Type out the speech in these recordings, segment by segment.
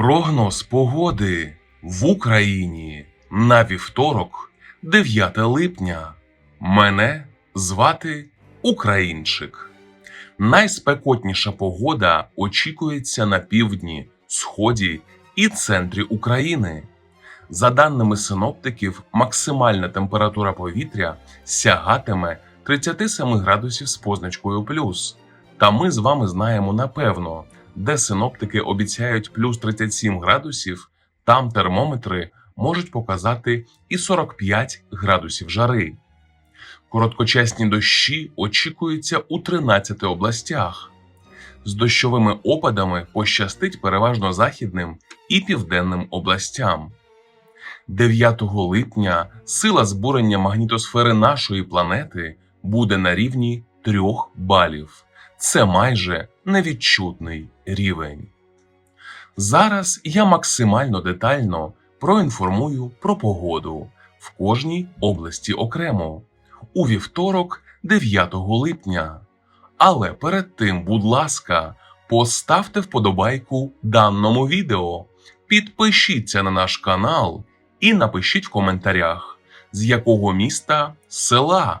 Прогноз погоди в Україні на вівторок, 9 липня. Мене звати Українчик. Найспекотніша погода очікується на півдні, сході і центрі України. За даними синоптиків, максимальна температура повітря сягатиме 37 градусів з позначкою плюс. Та ми з вами знаємо напевно, де синоптики обіцяють плюс 37 градусів, там термометри можуть показати і 45 градусів жари. Короткочасні дощі очікуються у 13 областях. З дощовими опадами пощастить переважно західним і південним областям. 9 липня сила збурення магнітосфери нашої планети буде на рівні 3 балів. Це майже невідчутний рівень. Зараз я максимально детально проінформую про погоду в кожній області окремо у вівторок, 9 липня. Але перед тим, будь ласка, поставте вподобайку даному відео, підпишіться на наш канал і напишіть в коментарях, з якого міста, села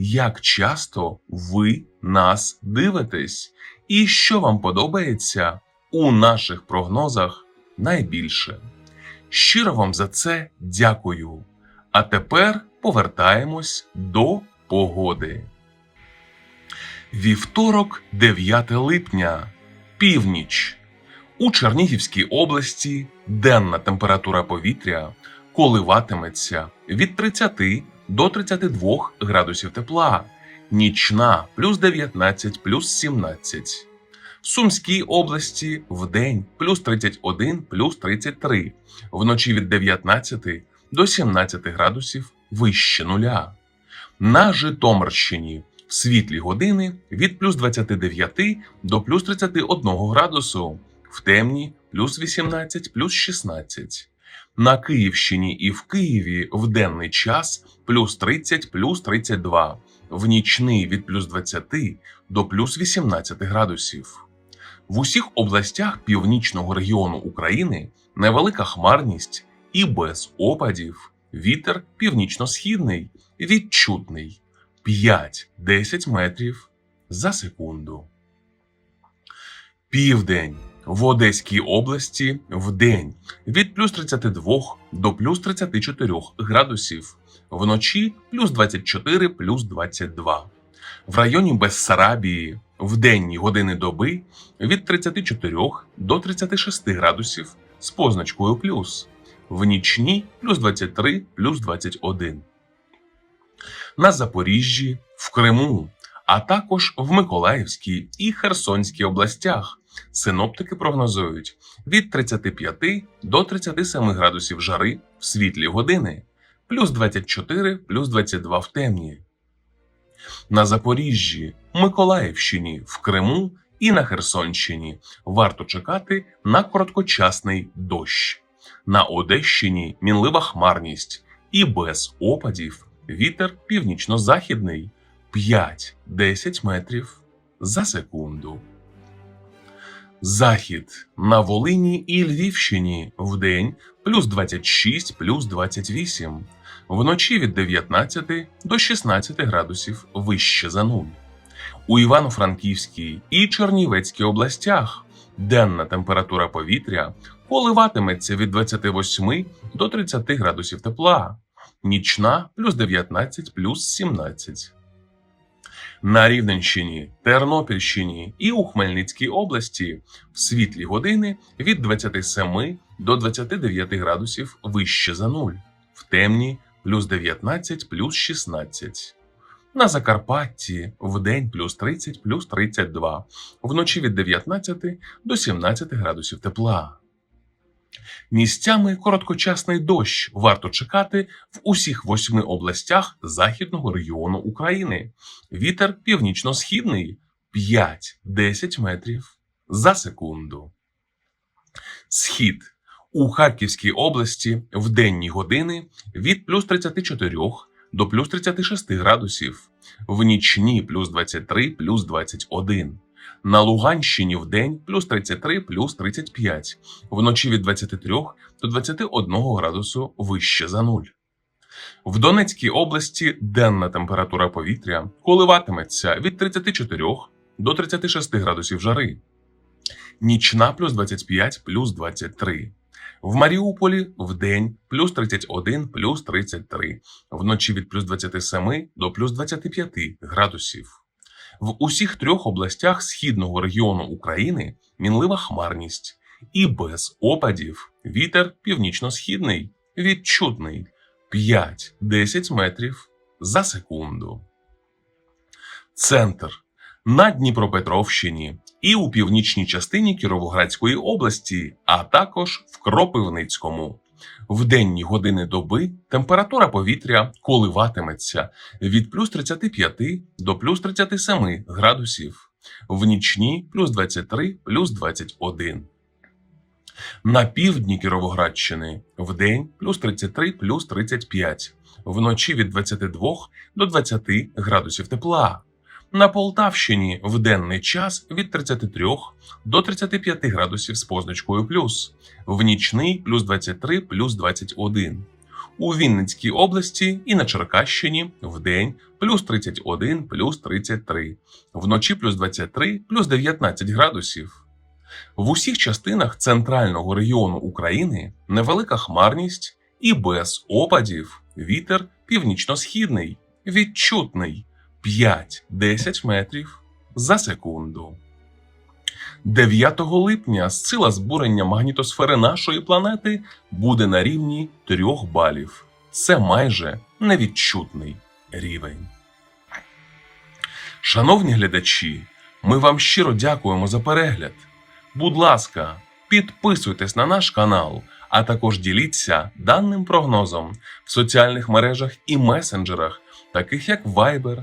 як часто ви нас дивитесь, і що вам подобається у наших прогнозах найбільше. Щиро вам за це дякую. А тепер повертаємось до погоди. Вівторок, 9 липня, північ. У Чернігівській області денна температура повітря коливатиметься від 30 до 32 градусів тепла, нічна плюс 19 плюс 17. В Сумській області вдень плюс 31 плюс 33, вночі від 19 до 17 градусів вище нуля. На Житомирщині в світлі години від плюс 29 до плюс 31 градусу, в темні плюс 18 плюс 16. На Київщині і в Києві в денний час плюс 30 плюс 32, в нічний від плюс 20 до плюс 18 градусів. В усіх областях північного регіону України невелика хмарність і без опадів. Вітер північно-східний, відчутний 5-10 метрів за секунду. Південь в Одеській області в день від плюс 32 до плюс 34 градусів, вночі плюс 24 плюс 22. В районі Бессарабії в денні години доби від 34 до 36 градусів з позначкою плюс, в нічні плюс 23 плюс 21. На Запоріжжі, в Криму, а також в Миколаївській і Херсонській областях синоптики прогнозують від 35 до 37 градусів жари в світлі години, плюс 24 плюс 22 в темні. На Запоріжжі, Миколаївщині, в Криму і на Херсонщині варто чекати на короткочасний дощ. На Одещині мінлива хмарність і без опадів вітер північно-західний 5-10 метрів за секунду. Захід на Волині і Львівщині вдень плюс 26 плюс 28, вночі від 19 до 16 градусів вище за нуль. У Івано-Франківській і Чернівецькій областях денна температура повітря коливатиметься від 28 до 30 градусів тепла, нічна плюс 19 плюс 17. На Рівненщині, Тернопільщині і у Хмельницькій області в світлі години від 27 до 29 градусів вище за нуль, в темні плюс 19 плюс 16. На Закарпатті вдень плюс 30 плюс 32, вночі від 19 до 17 градусів тепла. Місцями короткочасний дощ варто чекати в усіх восьми областях західного регіону України. Вітер північно-східний 5-10 метрів за секунду. Схід у Харківській області в денні години від плюс 34 до плюс 36 градусів, в нічні плюс 23 плюс 21. На Луганщині в день плюс 33 плюс 35, вночі від 23 до 21 градусу вище за нуль. В Донецькій області денна температура повітря коливатиметься від 34 до 36 градусів жари, нічна плюс 25 плюс 23. В Маріуполі в день плюс 31 плюс 33, вночі від плюс 27 до плюс 25 градусів. В усіх трьох областях східного регіону України мінлива хмарність і без опадів вітер північно-східний відчутний 5-10 метрів за секунду. Центр на Дніпропетровщині і у північній частині Кіровоградської області, а також в Кропивницькому. В денні години доби температура повітря коливатиметься від плюс 35 до плюс 37 градусів, в нічні плюс 23 плюс 21. На півдні Кіровоградщини в день плюс 33 плюс 35, вночі від 22 до 20 градусів тепла. На Полтавщині в денний час від 33 до 35 градусів з позначкою плюс, в нічний плюс 23 плюс 21. У Вінницькій області і на Черкащині в день плюс 31 плюс 33, вночі плюс 23 плюс 19 градусів. В усіх частинах центрального регіону України невелика хмарність і без опадів вітер північно-східний, відчутний 5-10 метрів за секунду. 9 липня сила збурення магнітосфери нашої планети буде на рівні 3 балів. Це майже невідчутний рівень. Шановні глядачі, ми вам щиро дякуємо за перегляд. Будь ласка, підписуйтесь на наш канал, а також діліться даним прогнозом в соціальних мережах і месенджерах, таких як Viber,